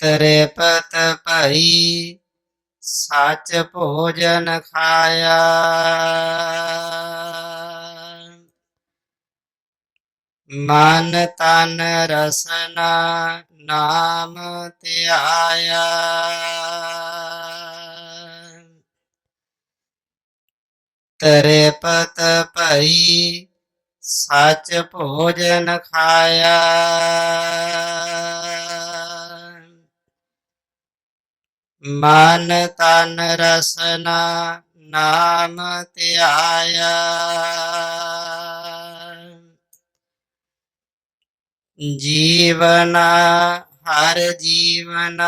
ਤ੍ਰਿਪਤ ਭਈ ਸੱਚ ਭੋਜਨ ਖਾਇਆ। ਮਨ ਤਨ ਰਸਨਾ ਨਾਮ ਧਿਆਇਆ। ਪਤ ਭਈ ਸੱਚ ਭੋਜਨ ਖਾਇਆ। ਮਨ ਤਨ ਰਸਨਾ ਨਾਮ ਧਿਆਇਆ। ਜੀਵਨ ਹਰ ਜੀਵਨ।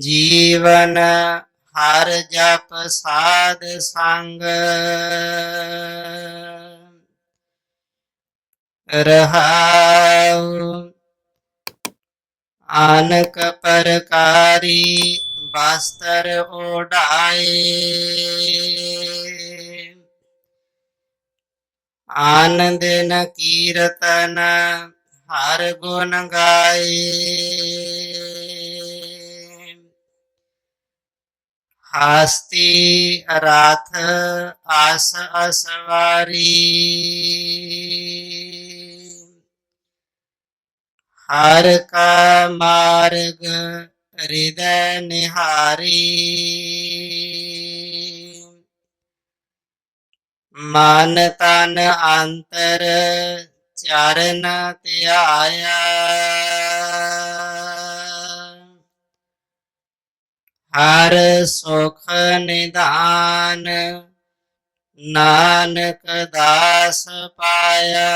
ਜੀਵਨ ਹਰ ਜਪ ਸਾਧ ਸੰਗ। ਰਹਾਉ ਆਨਕ ਪਰਕਾਰੀ ਬਸਤਰ ਓਢਾਏ। ਆਨੰਦ ਨ ਕੀਰਤਨ ਹਰ ਗੁਣ ਗਾਏ। ਹਸਤੀ ਰਥ ਆਸ ਅਸਵਾਰੀ। ਹਰ ਕਾ ਮਾਰਗ ਹਿਰਦੈ ਨਿਹਾਰੀ। ਮਨ ਤਨ ਅੰਤਰ ਚਰਨ ਧਿਆਇਆ। ਹਰ ਸੁਖ ਨਿਧਾਨ ਨਾਨਕ ਦਾਸ ਪਾਇਆ।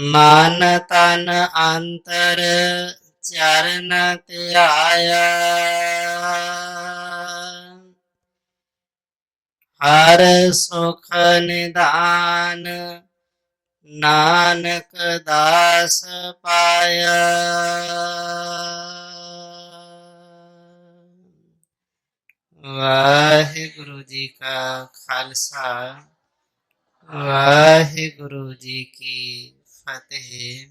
ਮਨ ਤਨ ਅੰਤਰ ਚਰਨ ਧਿਆਇਆ। ਹਰ ਸੁਖ ਨਿਦਾਨ ਨਾਨਕ ਦਾਸ ਪਾਇਆ। ਵਾਹਿਗੁਰੂ ਜੀ ਕਾ ਖਾਲਸਾ, ਵਾਹਿਗੁਰੂ ਜੀ ਕੀ ਫਤਿਹ